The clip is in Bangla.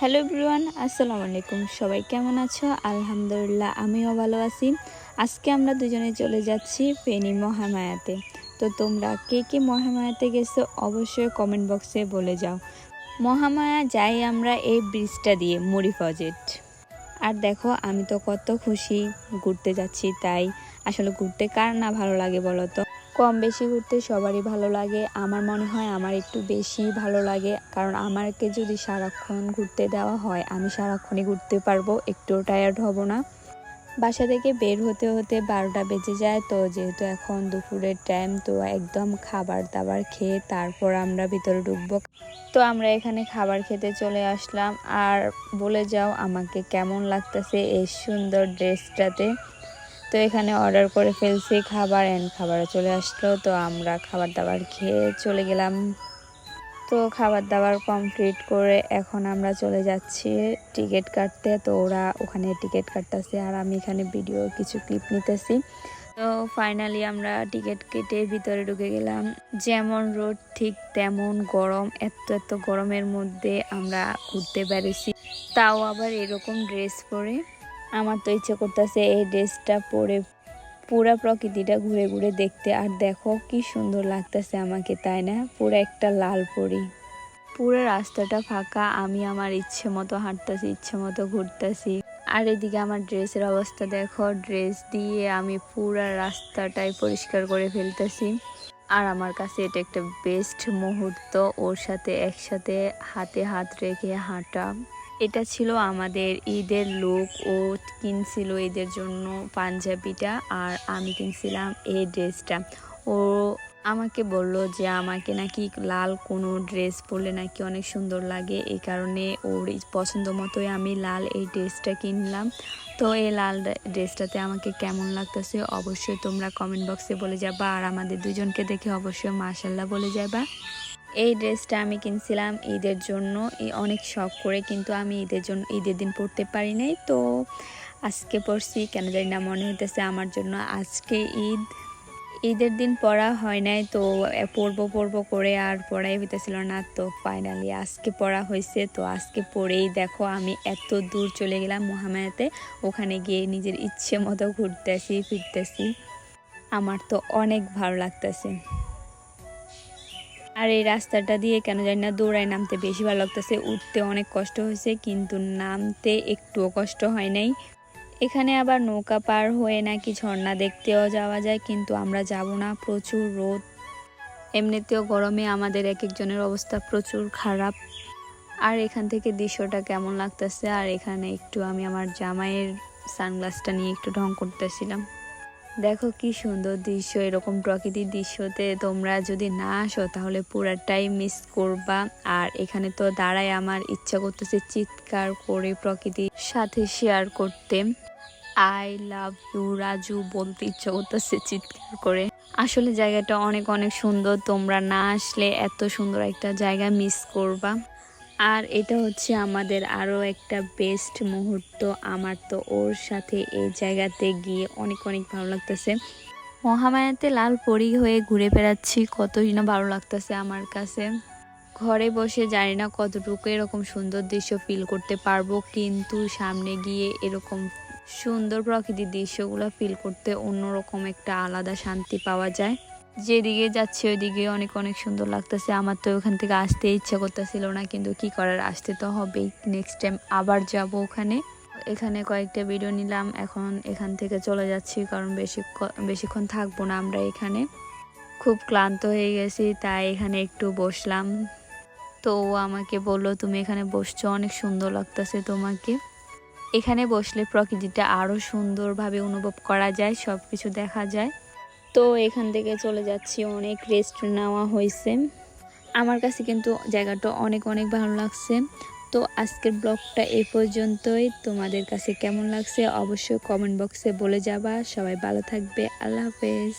হ্যালো এভরিওয়ান, আসসালামু আলাইকুম। সবাই কেমন আছো? আলহামদুলিল্লাহ, আমিও ভালো আছি। আজকে আমরা দুজনে চলে যাচ্ছি ফেনী মহামায়াতে। তো তোমরা কে কে মহামায়াতে গেছো অবশ্যই কমেন্ট বক্সে বলে যাও। মহামায়া যাই আমরা এই ব্রিজটা দিয়ে, মুড়ি প্রজেক্ট আর দেখো, আমি তো কত খুশি ঘুরতে যাচ্ছি, তাই। আসলে ঘুরতে কার না ভালো লাগে বলো তো? কম বেশি ঘুরতে সবারই ভালো লাগে। আমার মনে হয় আমার একটু বেশি ভালো লাগে। কারণ আমাকে যদি সারাক্ষণ ঘুরতে দেওয়া হয়, আমি সারাক্ষণই ঘুরতে পারব একটু টায়ার্ড হব না। বাসা থেকে বের হতে হতে বারোটা বেজে যায়। তো যেহেতু এখন দুপুরের টাইম তো একদম খাবার দাবার খেয়ে তারপর আমরা ভিতরে ঢুকবো। তো আমরা এখানে খাবার খেতে চলে আসলাম। আর বলে যাও, আমাকে কেমন লাগতেছে এই সুন্দর ড্রেসটাতে তো এখানে অর্ডার করে ফেলছি, খাবার অ্যান্ড খাবার চলে আসলো। তো আমরা খাবার দাবার খেয়ে চলে গেলাম। তো খাবার দাবার কমপ্লিট করে এখন আমরা চলে যাচ্ছি টিকিট কাটতে। তো ওরা ওখানে টিকিট কাটতেছে আর আমি এখানে ভিডিও কিছু ক্লিপ নিতেছি। তো ফাইনালি আমরা টিকিট কেটে ভিতরে ঢুকে গেলাম। যেমন রোড ঠিক তেমন গরম। এত এত গরমের মধ্যে আমরা ঘুরতে পেরেছি। তাও আবার এরকম ড্রেস পরে। আমার তো ইচ্ছে করতেছে এই ড্রেসটা পরে পুরা প্রকৃতিটা ঘুরে ঘুরে দেখতে। আর দেখো কি সুন্দর লাগতেছে আমাকে, তাই না? পুরো একটা লাল পরি। পুরো রাস্তাটা ফাঁকা, আমি আমার ইচ্ছে মতো হাঁটতেছি, ইচ্ছে মতো ঘুরতেছি। আর এদিকে আমার ড্রেসের অবস্থা দেখো, ড্রেস দিয়ে আমি পুরা রাস্তাটাই পরিষ্কার করে ফেলতেছি। আর আমার কাছে এটা একটা বেস্ট মুহূর্ত, ওর সাথে একসাথে হাতে হাত রেখে হাঁটা। এটা ছিল আমাদের ঈদের লোক ও কিনছিল ঈদের জন্য পাঞ্জাবিটা আর আমি কিনছিলাম এই ড্রেসটা। ও আমাকে বলল যে আমাকে নাকি লাল কোনো ড্রেস পরলে নাকি অনেক সুন্দর লাগে, এই কারণে ওর পছন্দ মতোই আমি লাল এই ড্রেসটা কিনলাম। তো এই লাল ড্রেসটাতে আমাকে কেমন লাগতেছে অবশ্যই তোমরা কমেন্ট বক্সে বলে যাবা আর আমাদের দুজনকে দেখে অবশ্যই মাশাল্লাহ বলে যাবা। এই ড্রেসটা আমি কিনছিলাম ঈদের জন্য। এই অনেক শখ করে কিন্তু আমি ঈদের জন্য, ঈদের দিন পরতে পারি নাই। তো আজকে পরছি কেন জানি না, মনে হইতেছে আমার জন্য আজকে ঈদ। ঈদের দিন পড়া হয় নাই, তো পড়ব পড়ব করে আর পড়াই হইতেছিল না। তো ফাইনালি আজকে পড়া হয়েছে তো আজকে পড়েই দেখো আমি এত দূর চলে গেলাম মহামায়াতে। ওখানে গিয়ে নিজের ইচ্ছে মতো ঘুরতেছি, ফিরতেছি। আমার তো অনেক ভালো লাগতেছে। আর এই রাস্তাটা দিয়ে কেন জানি না দৌড়ায় নামতে বেশি ভালো লাগতেছে। উঠতে অনেক কষ্ট হয়েছে, কিন্তু নামতে একটুও কষ্ট হয় নাই। এখানে আবার নৌকা পার হয়ে নাকি ঝর্ণা দেখতেও যাওয়া যায়, কিন্তু আমরা যাব না, প্রচুর রোদ। এমনিতেও গরমে আমাদের এক একজনের অবস্থা প্রচুর খারাপ। আর এখান থেকে দৃশ্যটা কেমন লাগতেছে? আর এখানে একটু আমি আমার জামাইয়ের সানগ্লাসটা নিয়ে একটু ঢং করতেছিলাম। দেখো কি সুন্দর দৃশ্য, এরকম প্রকৃতির দৃশ্যতে তোমরা যদি না আসো তাহলে পুরাটাই মিস করবা। আর এখানে তো দাঁড়ায় আমার ইচ্ছা করতেছে চিৎকার করে প্রকৃতির সাথে শেয়ার করতে। আই লাভ ইউ রাজু বলতে ইচ্ছা করতেছে চিৎকার করে। আসলে জায়গাটা অনেক অনেক সুন্দর, তোমরা না আসলে এত সুন্দর একটা জায়গা মিস করবা। আর এটা হচ্ছে আমাদের আরও একটা বেস্ট মুহূর্ত। আমার তো ওর সাথে এই জায়গাতে গিয়ে অনেক অনেক ভালো লাগতেছে। মহামায়াতে লাল পরি হয়ে ঘুরে বেড়াচ্ছি, কতই না ভালো লাগতেছে আমার কাছে। ঘরে বসে জানি না কতটুকু এরকম সুন্দর দৃশ্য ফিল করতে পারব, কিন্তু সামনে গিয়ে এরকম সুন্দর প্রকৃতির দৃশ্যগুলো ফিল করতে অন্যরকম একটা আলাদা শান্তি পাওয়া যায়। যেদিকে যাচ্ছে ওইদিকে অনেক অনেক সুন্দর লাগতেছে। আমার তো ওখান থেকে আসতে ইচ্ছা করতেছিল না, কিন্তু কি করার? আসতে তো হবেই। নেক্সট টাইম আবার যাব ওখানে। এখানে কয়েকটা ভিডিও নিলাম। এখন এখান থেকে চলে যাচ্ছি, কারণ বেশি বেশিক্ষণ থাকব না আমরা এখানে। খুব ক্লান্ত হয়ে গেছি, তাই এখানে একটু বসলাম। তো ও আমাকে বলল, তুমি এখানে বসছো, অনেক সুন্দর লাগতেছে তোমাকে। এখানে বসলে প্রকৃতিটা আরও সুন্দরভাবে অনুভব করা যায় সব কিছু দেখা যায়। তো এখান থেকে চলে যাচ্ছি, অনেক রেস্ট নেওয়া হয়েছে। আমার কাছে কিন্তু জায়গাটা অনেক অনেক ভালো লাগছে। তো আজকের ব্লগটা এ পর্যন্তই। তোমাদের কাছে কেমন লাগছে অবশ্যই কমেন্ট বক্সে বলে যাবা। সবাই ভালো থাকবে। আল্লাহ হাফেজ।